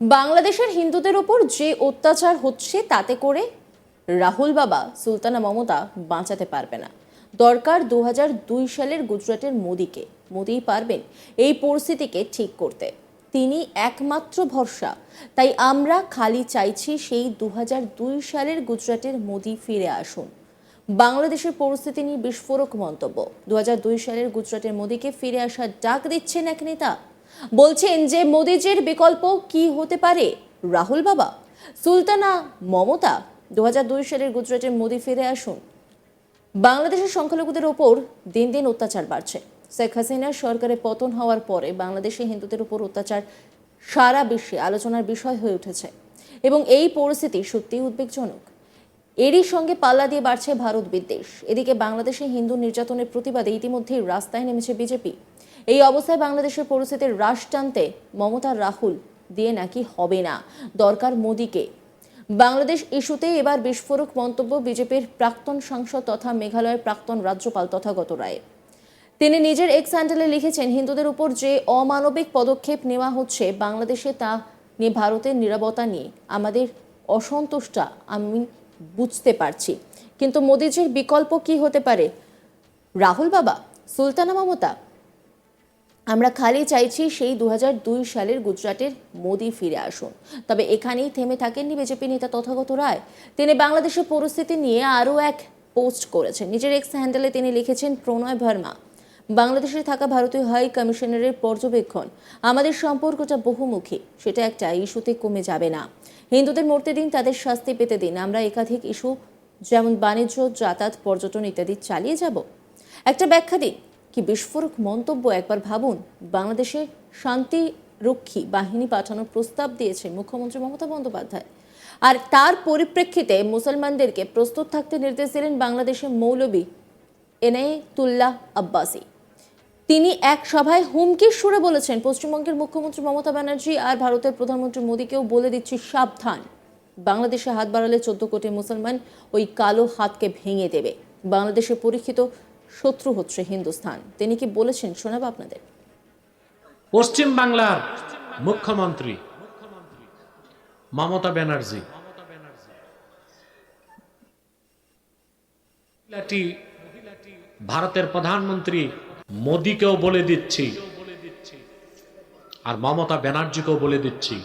বাংলাদেশের হিন্দুদের ওপর যে অত্যাচার হচ্ছে তাতে করে রাহুল বাবা, সুলতানা মমতা বাঁচাতে পারবে না। দরকার দু সালের গুজরাটের মোদিকে। মোদিই পারবেন এই পরিস্থিতিকে ঠিক করতে। তিনি একমাত্র ভরসা। তাই আমরা খালি চাইছি সেই দু সালের গুজরাটের মোদি ফিরে আসুন। বাংলাদেশের পরিস্থিতি নিয়ে বিস্ফোরক মন্তব্য। দু হাজার দুই সালের গুজরাটের মোদিকে ফিরে আসার ডাক দিচ্ছেন এক নেতা। বলছেন যে মোদিজির বিকল্প কি হতে পারে? রাহুল বাবা, সুলতানা, মমতা দু সালের গুজরাটের মোদি ফিরে আসুন। বাংলাদেশের সংখ্যালঘুদের ওপর দিন দিন অত্যাচার বাড়ছে। শেখ হাসিনার সরকারের পতন হওয়ার পরে বাংলাদেশে হিন্দুদের উপর অত্যাচার সারা বিশ্বে আলোচনার বিষয় হয়ে উঠেছে এবং এই পরিস্থিতি সত্যিই উদ্বেগজনক। এরই সঙ্গে পাল্লা দিয়ে বাড়ছে ভারত বিদ্বেষ। এদিকে বাংলাদেশে হিন্দু নির্যাতনের প্রতিবাদে ইতিমধ্যেই রাস্তায় নেমেছে বিজেপি। এই অবস্থায় বাংলাদেশের পরিস্থিতির হ্রাস টানতে মমতা রাহুল দিয়ে নাকি হবে না? দরকার মোদীকে। বাংলাদেশ ইস্যুতে এবার বিস্ফোরক মন্তব্য বিজেপির প্রাক্তন সাংসদ তথা মেঘালয়ের প্রাক্তন রাজ্যপাল তথাগত রায়। তিনি নিজের এক্স হ্যান্ডেলে লিখেছেন, হিন্দুদের উপর যে অমানবিক পদক্ষেপ নেওয়া হচ্ছে বাংলাদেশে তা নিয়ে ভারতের নিরাপত্তা নিয়ে আমাদের অসন্তুষ্টা আমি বুঝতে পারছি। কিন্তু মোদিজির বিকল্প কি হতে পারে? রাহুল বাবা, সুলতানা মমতা আমরা খালি চাইছি সেই দু হাজার দুই সালের গুজরাটের মোদি ফিরে আসুন। তবে এখানেই থেমে থাকেননি বিজেপি নেতা তথাগত রায়। তিনি বাংলাদেশের পরিস্থিতি নিয়ে আরও এক পোস্ট করেছেন। নিজের এক্স হ্যান্ডেলে তিনি লিখেছেন, প্রণয় ভার্মা, বাংলাদেশে থাকা ভারতীয় হাই কমিশনারের পর্যবেক্ষণ, আমাদের সম্পর্কটা বহুমুখী, সেটা একটা ইস্যুতে কমে যাবে না। হিন্দুদের মরতে দিন, তাদের শাস্তি পেতে দিন, আমরা একাধিক ইস্যু, যেমন বাণিজ্য, যাতায়াত, পর্যটন ইত্যাদি চালিয়ে যাব। একটা ব্যাখ্যা দিন কি বিস্ফোরক মন্তব্য একবার ভাবুন? বাংলাদেশে শান্তি রক্ষী বাহিনী পাঠানোর প্রস্তাব দিয়েছে মুখ্যমন্ত্রী মমতা বন্দ্যোপাধ্যায়। আর তার পরিপ্রেক্ষিতে মুসলমানদেরকে প্রস্তুত থাকতে নির্দেশ দিলেন বাংলাদেশের মৌলবী এনায়েতুল্লাহ আব্বাসী। তিনি এক সভায় হুমকির সুরে বলেছেন, পশ্চিমবঙ্গের মুখ্যমন্ত্রী মমতা ব্যানার্জি আর ভারতের প্রধানমন্ত্রী মোদীকেও বলে দিচ্ছি সাবধান। বাংলাদেশে হাত বাড়ালে চোদ্দ কোটি মুসলমান ওই কালো হাতকে ভেঙে দেবে। বাংলাদেশে পরীক্ষিত শত্রু হচ্ছে হিন্দুস্তান তিনি কি বলেছেন শোনাবো আপনাদের? পশ্চিম বাংলার মুখ্যমন্ত্রী মমতা ব্যানার্জি। ভারতের প্রধানমন্ত্রী মোদীকেও বলে দিচ্ছি, আর মমতা ব্যানার্জিকেও বলে দিচ্ছি,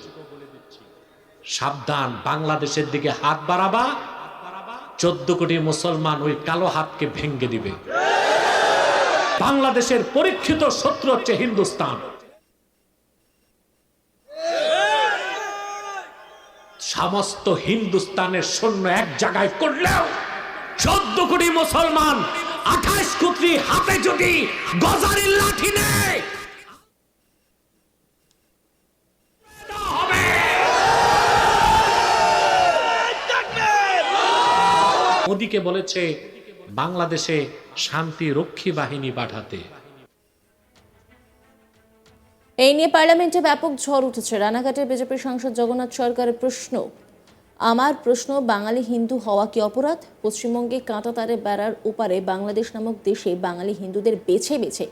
সাবধান, বাংলাদেশের দিকে হাত বাড়াবা, চোদ্দ কোটি মুসলমান ওই কালো হাতকে ভেঙ্গে দিবে। বাংলাদেশের পরীক্ষিত শত্রু হচ্ছে হিন্দুস্তান। সমস্ত হিন্দুস্তানের সৈন্য এক জায়গায় করলেও চোদ্দ কোটি মুসলমান, আঠাশ কোটি হাতে যদি গজারির লাঠি নেয় বলেছে বাংলাদেশে শান্তি রক্ষী বাহিনী পাঠাতে। এই নিয়ে পার্লামেন্টে ব্যাপক ঝড় উঠেছে। রানাঘাটের বিজেপির সাংসদ জগন্নাথ সরকারের প্রশ্ন, আমার প্রশ্ন, বাঙালি হিন্দু হওয়া কি অপরাধ? পশ্চিমবঙ্গে কাঁটাতারে বেড়ার ওপারে বাংলাদেশ নামক দেশে বাঙালি হিন্দুদের বেছে বেছে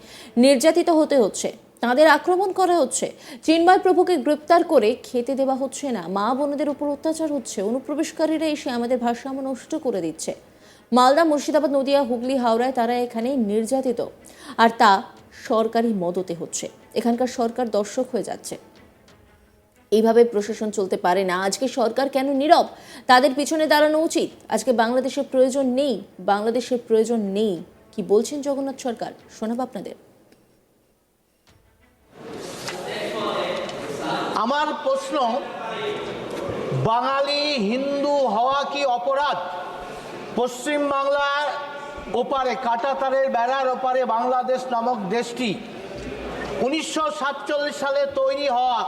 নির্যাতিত হতে হচ্ছে, তাদের আক্রমণ করা হচ্ছে, চিন্ময় প্রভুকে গ্রেপ্তার করে খেতে দেওয়া হচ্ছে না, মা বোনদের উপর অত্যাচার হচ্ছে, অনুপ্রবেশকারীরা এসে আমাদের ভারসাম্য নষ্ট করে দিচ্ছে। মালদা, মুর্শিদাবাদ, নদিয়া, হুগলি, হাওড়ায় তারা এখানে নির্যাতিত। আর তা সরকারি মদতে হচ্ছে। এখানকার সরকার দর্শক হয়ে যাচ্ছে। এইভাবে প্রশাসন চলতে পারে না। আজকে সরকার কেন নীরব? তাদের পিছনে দাঁড়ানো উচিত। আজকে বাংলাদেশের প্রয়োজন নেই। বাংলাদেশের প্রয়োজন নেই। কি বলছেন জগন্নাথ সরকার? শোনাব আপনাদের। আমার প্রশ্ন, বাঙালি হিন্দু হওয়া কি অপরাধ? পশ্চিম বাংলার ওপারে, কাটাতারের বেড়ার ওপারে বাংলাদেশ নামক দেশটি উনিশশো সাতচল্লিশ সালে তৈরি হওয়া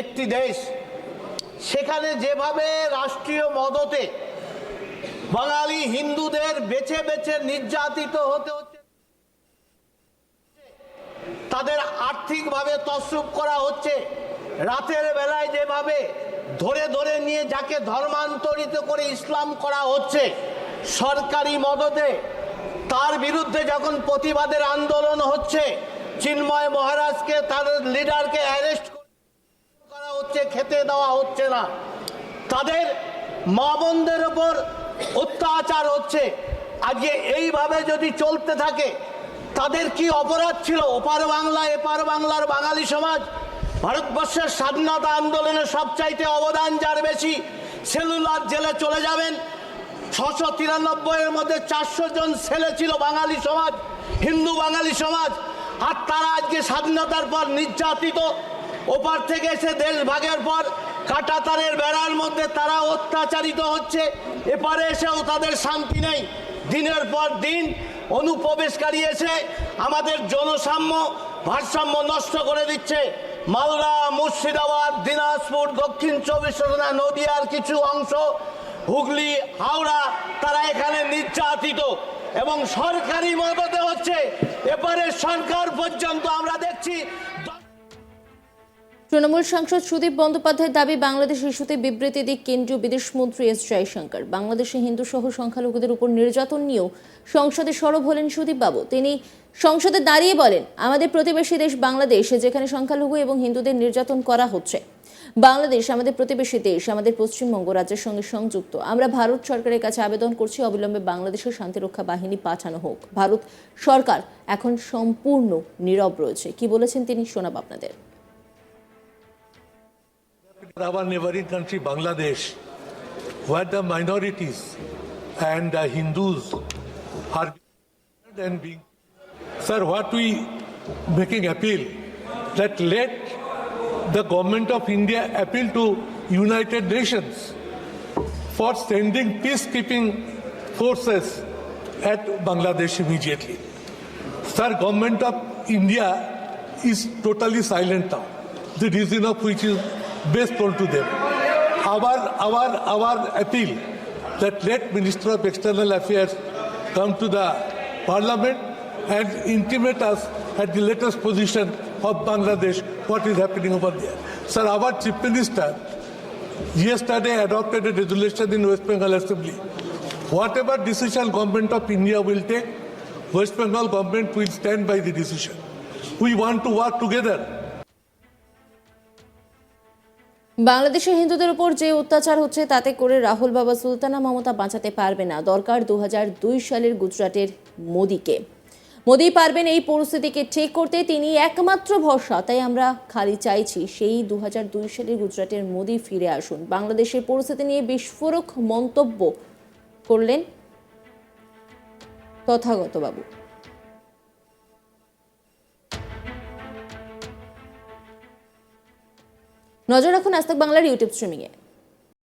একটি দেশ। সেখানে যেভাবে রাষ্ট্রীয় মদতে বাঙালি হিন্দুদের বেছে বেছে নির্যাতিত হতে হচ্ছে, তাদের আর্থিকভাবে তসরুপ করা হচ্ছে। রাতের বেলায় যেভাবে ধরে ধরে নিয়ে যাকে ধর্মান্তরিত করে ইসলাম করা হচ্ছে, সরকারি মদতে, তার বিরুদ্ধে যখন প্রতিবাদের আন্দোলন হচ্ছে, চিন্ময় মহারাজকে, তার লিডারকে অ্যারেস্ট করা হচ্ছে, খেতে দেওয়া হচ্ছে না। তাদের মা বোনদের ওপর অত্যাচার হচ্ছে। আজকে এইভাবে যদি চলতে থাকে, তাদের কি অপরাধ ছিল? ওপার বাংলা, এপার বাংলার বাঙালি সমাজ ভারতবর্ষের স্বাধীনতা আন্দোলনে সবচাইতে অবদান যার বেশি, সেলুলার জেলে চলে যাবেন। ছশো তিরানব্বই এর মধ্যে চারশো জন ছেলে ছিল বাঙালি সমাজ, হিন্দু বাঙালি সমাজ, আর তারা আজকে স্বাধীনতার পর নির্যাতিত। ওপার থেকে এসে দেশ ভাগের পর কাটাতারের বেড়ার মধ্যে তারা অত্যাচারিত হচ্ছে। এপারে এসেও তাদের শান্তি নেই। দিনের পর দিন অনুপ্রবেশকারী এসে আমাদের জনসাম্য, ভারসাম্য নষ্ট করে দিচ্ছে। মালদা, মুর্শিদাবাদ, দিনাজপুর, দক্ষিণ চব্বিশ পরগনা, নদিয়ার কিছু অংশ, হুগলি, হাওড়া, তারা এখানে নির্যাতিত এবং সরকারি মদতে হচ্ছে। এবারে সরকার পর্যন্ত আমরা দেখছি তৃণমূল সাংসদ সুদীপ বন্দ্যোপাধ্যায়ের দাবি, বাংলাদেশ ইস্যুতে বিবৃতি দিক কেন্দ্রীয় বিদেশমন্ত্রী এস জয়শঙ্কর। বাংলাদেশে হিন্দু সহ সংখ্যালঘুদের উপর নির্যাতন নিয়েও সংসদে সরব হলেন সুদীপ বাবু। তিনি সংসদে দাঁড়িয়ে বলেন, আমাদের প্রতিবেশী দেশ বাংলাদেশ, যেখানে সংখ্যালঘু এবং হিন্দুদের নির্যাতন করা হচ্ছে। বাংলাদেশ আমাদের প্রতিবেশী দেশ, আমাদের পশ্চিমবঙ্গ রাজ্যের সঙ্গে সংযুক্ত। আমরা ভারত সরকারের কাছে আবেদন করছি, অবিলম্বে বাংলাদেশের শান্তিরক্ষা বাহিনী পাঠানো হোক। ভারত সরকার এখন সম্পূর্ণ নীরব রয়েছে। কি বলেছেন তিনি? শোনাব আপনাদের। Our neighboring country Bangladesh, where the minorities and the Hindus are and being. Sir, what we making appeal that let the government of India appeal to United Nations for sending peacekeeping forces at Bangladesh immediately. Sir, government of India is totally silent now. The reason of which is best told to them. Our, our, our appeal that let Minister of External Affairs come to the Parliament and intimate us at the latest position of Bangladesh, what is happening over there. Sir, our Chief Minister yesterday adopted a resolution in West Bengal Assembly. Whatever decision government of India will take, West Bengal government will stand by the decision. We want to work together. বাংলাদেশের হিন্দুদের উপর যে অত্যাচার হচ্ছে, তাতে করে রাহুল বাবা সুলতানা মমতা বাঁচাতে পারবে না। দরকার দু হাজার দুই সালের গুজরাটের মোদিকে। মোদি পারবেন এই পরিস্থিতিকে ঠিক করতে, তিনি একমাত্র ভরসা, তাই আমরা খালি চাইছি সেই দু দুই সালের গুজরাটের মোদি ফিরে আসুন। বাংলাদেশের পরিস্থিতি নিয়ে বিস্ফোরক মন্তব্য করলেন তথাগত নজর রাখুন আস্তক বাংলার ইউটিউব স্ট্রিমিংয়ে।